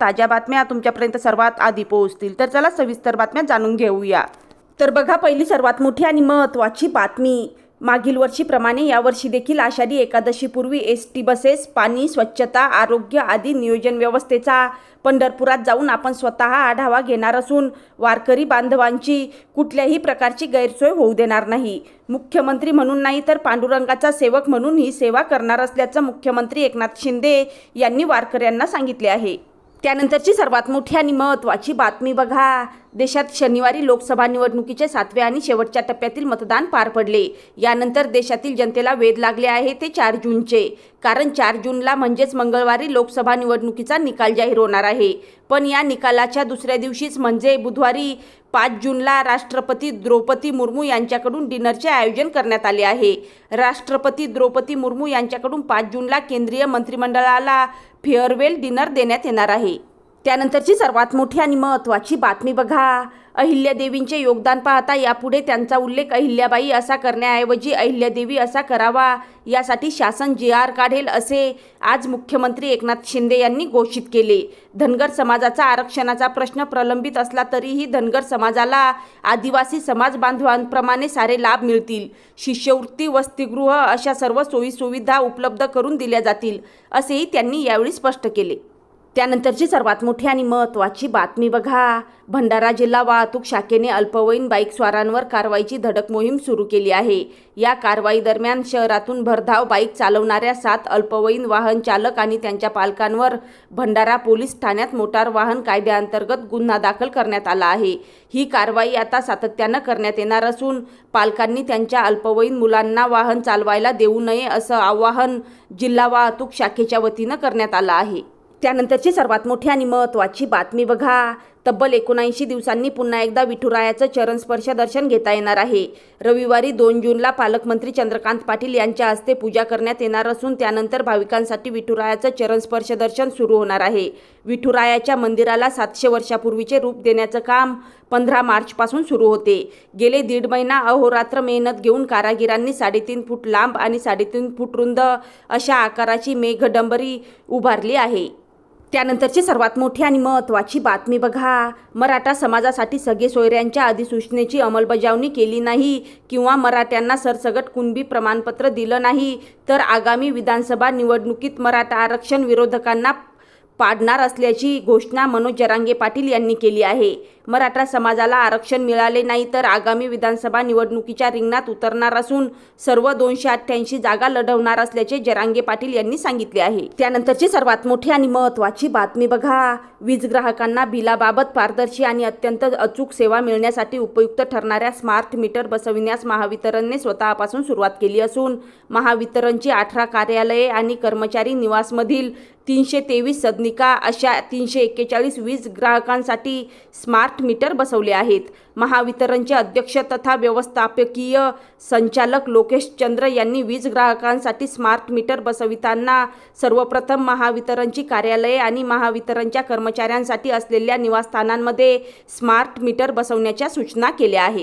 ताज्या बातम्या तुमच्यापर्यंत सर्वात आधी पोहोचतील. तर चला सविस्तर बातम्या जाणून घेऊया. तर बघा पहिली सर्वात मोठी आणि महत्त्वाची बातमी. मागील वर्षीप्रमाणे यावर्षी देखील आषाढी एकादशीपूर्वी एस टी बसेस पाणी स्वच्छता आरोग्य आदी नियोजन व्यवस्थेचा पंढरपुरात जाऊन आपण स्वतः आढावा घेणार असून वारकरी बांधवांची कुठल्याही प्रकारची गैरसोय होऊ देणार नाही. मुख्यमंत्री म्हणून नाही तर पांडुरंगाचा सेवक म्हणून ही सेवा करणार असल्याचं मुख्यमंत्री एकनाथ शिंदे यांनी वारकऱ्यांना सांगितले आहे. त्यानंतरची सर्वात मोठी आणि महत्त्वाची बातमी बघा. देशात शनिवारी लोकसभा निवडणुकीचे सातवे आणि शेवटच्या टप्प्यातील मतदान पार पडले. यानंतर देशातील जनतेला वेध लागले आहे ते चार जूनचे. कारण चार जूनला म्हणजेच मंगळवारी लोकसभा निवडणुकीचा निकाल जाहीर होणार आहे. पण या निकालाच्या दुसऱ्या दिवशीच म्हणजे बुधवारी पाच जूनला राष्ट्रपती द्रौपदी मुर्मू यांच्याकडून डिनरचे आयोजन करण्यात आले आहे. राष्ट्रपती द्रौपदी मुर्मू यांच्याकडून पाच जूनला केंद्रीय मंत्रिमंडळाला फेअरवेल डिनर देण्यात येणार आहे. त्यानंतरची सर्वात मोठी आणि महत्त्वाची बातमी बघा. अहिल्यादेवींचे योगदान पाहता यापुढे त्यांचा उल्लेख अहिल्याबाई असा करण्याऐवजी अहिल्यादेवी असा करावा यासाठी शासन जी आर काढेल असे आज मुख्यमंत्री एकनाथ शिंदे यांनी घोषित केले. धनगर समाजाचा आरक्षणाचा प्रश्न प्रलंबित असला तरीही धनगर समाजाला आदिवासी समाज बांधवांप्रमाणे सारे लाभ मिळतील. शिष्यवृत्ती वसतिगृह अशा सर्व सोयीसुविधा उपलब्ध करून दिल्या जातील असेही त्यांनी यावेळी स्पष्ट केले. त्यानंतरची सर्वात मोठी आणि महत्त्वाची बातमी बघा. भंडारा जिल्हा वाहतूक शाखेने अल्पवयीन बाईक स्वारांवर कारवाईची धडक मोहीम सुरू केली आहे. या कारवाई दरम्यान शहरातून भरधाव बाईक चालवणाऱ्या सात अल्पवयीन वाहन चालक आणि त्यांच्या पालकांवर भंडारा पोलीस ठाण्यात मोटार वाहन कायद्याअंतर्गत गुन्हा दाखल करण्यात आला आहे. ही कारवाई आता सातत्यानं करण्यात येणार असून पालकांनी त्यांच्या अल्पवयीन मुलांना वाहन चालवायला देऊ नये असं आवाहन जिल्हा वाहतूक शाखेच्या वतीनं करण्यात आलं आहे. त्यानंतरची सर्वात मोठी आणि महत्त्वाची बातमी बघा. तब्बल एकोणऐंशी दिवसांनी पुन्हा एकदा विठुरायाचं चरणस्पर्श दर्शन घेता येणार आहे. रविवारी दोन जूनला पालकमंत्री चंद्रकांत पाटील यांच्या हस्ते पूजा करण्यात येणार असून त्यानंतर भाविकांसाठी विठुरायाचं चरणस्पर्श दर्शन सुरू होणार आहे. विठुरायाच्या मंदिराला सातशे वर्षापूर्वीचे रूप देण्याचं काम पंधरा मार्चपासून सुरू होते. गेले दीड महिना अहोरात्र मेहनत घेऊन कारागिरांनी साडेतीन फूट लांब आणि साडेतीन फूट रुंद अशा आकाराची मेघडंबरी उभारली आहे. त्यानंतरची सर्वात मोठी आणि महत्त्वाची बातमी बघा. मराठा समाजासाठी सगळे सोयऱ्यांच्या अधिसूचनेची अंमलबजावणी केली नाही किंवा मराठ्यांना सरसगट कुणबी प्रमाणपत्र दिलं नाही तर आगामी विधानसभा निवडणुकीत मराठा आरक्षण विरोधकांना पाडणार असल्याची घोषणा मनोज जरांगे पाटील यांनी केली आहे. मराठा समाजाला आरक्षण मिळाले नाही तर आगामी विधानसभा निवडणुकीच्या रिंगणात उतरणार असून सर्व दोनशे अठ्ठ्याऐंशी जागा लढवणार असल्याचे जरांगे पाटील यांनी सांगितले आहे. त्यानंतरची सर्वात मोठी आणि महत्त्वाची बातमी बघा. वीज ग्राहकांना बिलाबाबत पारदर्शी आणि अत्यंत अचूक सेवा मिळण्यासाठी उपयुक्त ठरणाऱ्या स्मार्ट मीटर बसविण्यास महावितरणने स्वतःपासून सुरुवात केली असून महावितरणची अठरा कार्यालये आणि कर्मचारी निवासमधील तीनशे तेवीस सदनिका अशा तीनशे एक्केचाळीस वीज ग्राहकांसाठी स्मार्ट मीटर बसवले आहेत. महावितरणचे अध्यक्ष तथा व्यवस्थापकीय संचालक लोकेश चंद्र यांनी वीज ग्राहकांसाठी स्मार्ट मीटर बसविताना सर्वप्रथम महावितरणची कार्यालये आणि महावितरणच्या कर्मचाऱ्यांसाठी असलेल्या निवासस्थानांमध्ये स्मार्ट मीटर बसवण्याच्या सूचना केल्या आहेत.